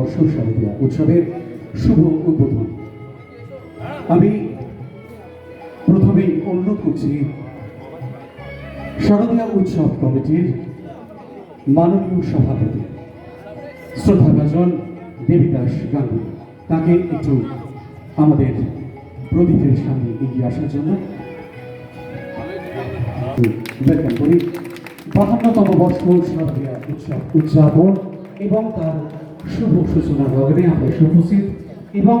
বর্ষ শারদীয় উৎসবের শুভ উদ্বোধন। আমি প্রথমেই অনুরোধ করছি, শারদীয় উৎসব কমিটির মাননীয় সভাপতি, শ্রদ্ধাভাজন দেবীদাস গাঙ্গুলি, তাকে একটু আমাদের প্রদীপের সামনে এগিয়ে আসার জন্য বাহান্নতম বর্ষ শারদীয় উৎসব উদযাপন এবং তার শুভ সূচনা লগ্নে আমরা উপস্থিত এবং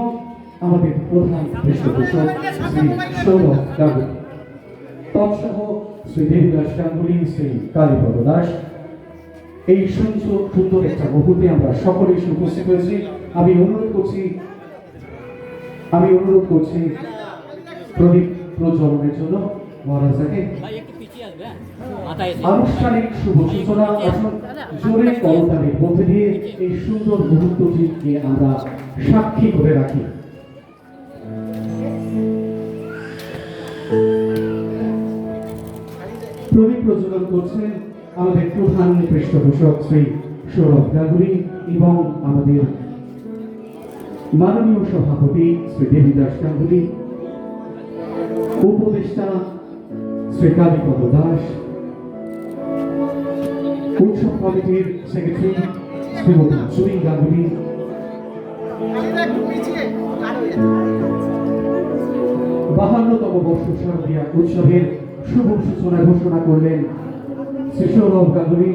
আমাদের প্রধান পৃষ্ঠপোষক শ্রী সৌরভ গাঙ্গুলি তৎসহ শ্রী দেবদাস গাঙ্গুলি, শ্রী কালীপদ দাস। এই সুন্দর সুন্দর একটা মুহূর্তে আমরা সকলেই উপস্থিত হয়েছি। আমি অনুরোধ করছি, আমি অনুরোধ করছি প্রদীপ প্রজ্বলনের জন্য মহারাজাকে আনুষ্ঠানিক শুভ সূচনা জোরে করতালির মধ্যে দিয়ে এই সুন্দর মুহূর্তটিকে আমরা সাক্ষী করে রাখি। প্রদীপ প্রজ্বলন করছেন আমাদের প্রধান পৃষ্ঠপোষক শ্রী সৌরভ গাঙ্গুলি এবং আমাদের মাননীয় সভাপতি শ্রী দেবীদাস গাঙ্গুলি উপদেষ্টা শ্রী কালীপদ দাস কমিটির সেক্রেটারি শ্রীমতী সুনীল গাঙ্গুলি। বাহান্নতম বর্ষ শারদীয়া উৎসবের শুভ সূচনা ঘোষণা করলেন শ্রী সৌরভ গাঙ্গুলি,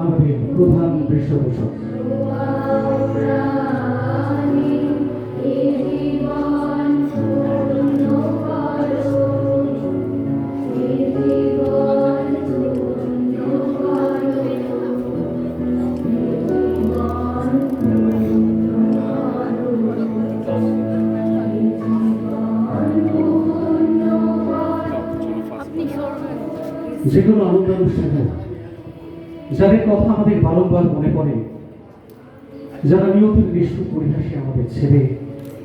আমাদের প্রধান পৃষ্ঠপোষক যে কোনো আনন্দ অনুষ্ঠানে যাদের কথা আমাদের বারংবার মনে পড়ে, যারা নিয়তির নিষ্ঠুর পরিহাসে আমাদের ছেড়ে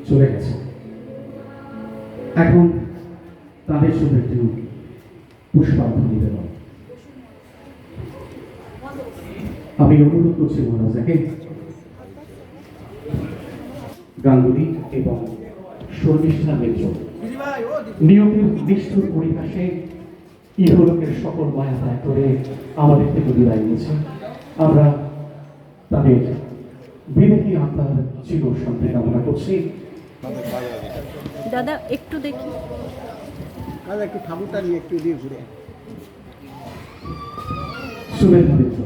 চলে গেছে। এখন তাদের জন্য একটু পুষ্পার্ঘ্য নিবেদন। আমি অনুরোধ করছি মহারাজাকে, গাঙ্গুলি এবং শর্মিষ্ঠা মিত্র নিয়তির নিষ্ঠুর পরিহাসে ইহলোকের সকল মায়া ত্যাগ করে আমাদের থেকে বিদায় নিয়েছে। আমরা তাদের বিদেহী আত্মার চির শান্তি কামনা করছি। দাদা একটু দেখি। দাদা একটু ঠাকুরটা নিয়ে একটু দিয়ে ঘুরে শুভেচ্ছা মিত্র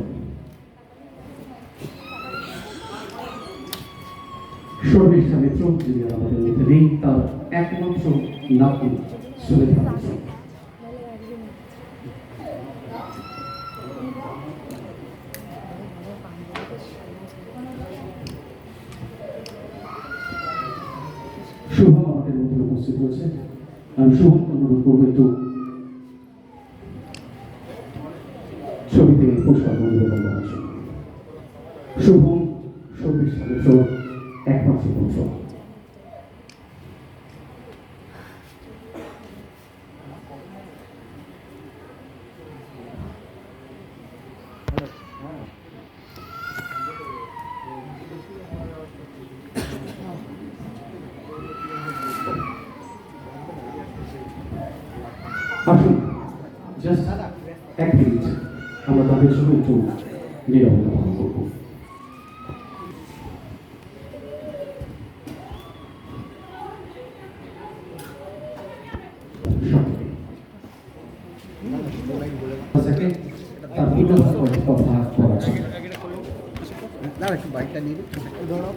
শর্মিষ্ঠা মিত্র যিনি আমাদের মধ্যে নেই তার একমাত্র নাতি শুভেচ্ছা মিত্র শুভম আমাদের মধ্যে উপস্থিত হয়েছে। আমি শুভম অনুরোধ করব একটু ছবিতে পুষ্পাঙ্গ নিবেদন করার জন্য শুভম চব্বিশ মিত্র একমাত্র পুত্র আসুন জাস্ট এক মিনিট আমরা তাদের জন্য একটু নিরবতা পালন করব। বাইকটা নিয়ে একটু ধরো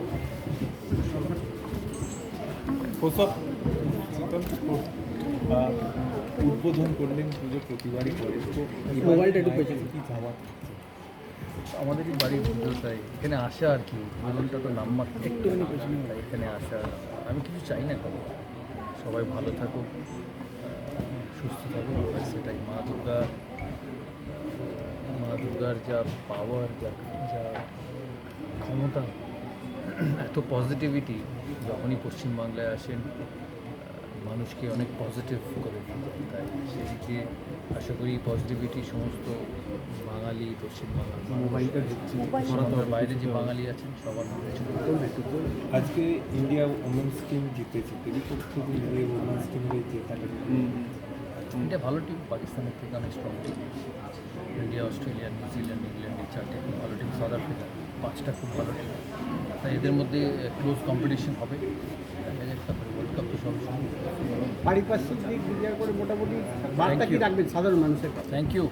আহ, উদ্বোধন করলেন পুজো প্রতিবারই করে। তো মোবাইলটা একটু পেছনে। কি যাওয়া আমাদেরই বাড়ির পুজো এখানে আসা আর কি আনন্দটা তো নাম্বার একটুখানি পেছনে। এখানে আসা। আমি কিছু চাই না কারও সবাই ভালো থাকুক সুস্থ থাকুক সেটাই। মা দুর্গা মা দুর্গার যা পাওয়ার যা যা ক্ষমতা এত পজিটিভিটি যখনই পশ্চিমবাংলায় আসেন মানুষকে অনেক পজিটিভ করে যায়। তাই সেদিকে আশা করি পজিটিভিটি সমস্ত বাঙালি মোবাইলটা পশ্চিমবাংলার বাইরে যে বাঙালি আছেন সবার আজকে ইন্ডিয়া ওমেন্স টিম জিতেছে। ওমেন্স জেতাটা ইন্ডিয়া ভালো টিম পাকিস্তানের থেকে অনেক strong team India Australia New Zealand England এই চারটে খুব ভালো টিম সাউথ আফ্রিকা পাঁচটা খুব ভালো টিম তাই এদের মধ্যে ক্লোজ কম্পিটিশন হবে। দেখা যাক তারপরে ওয়ার্ল্ড কাপ তো সব পারিপার্শ্বিক দিক বিচার করে মোটামুটি বার্তা কি রাখবেন সাধারণ মানুষের? কাছে থ্যাংক ইউ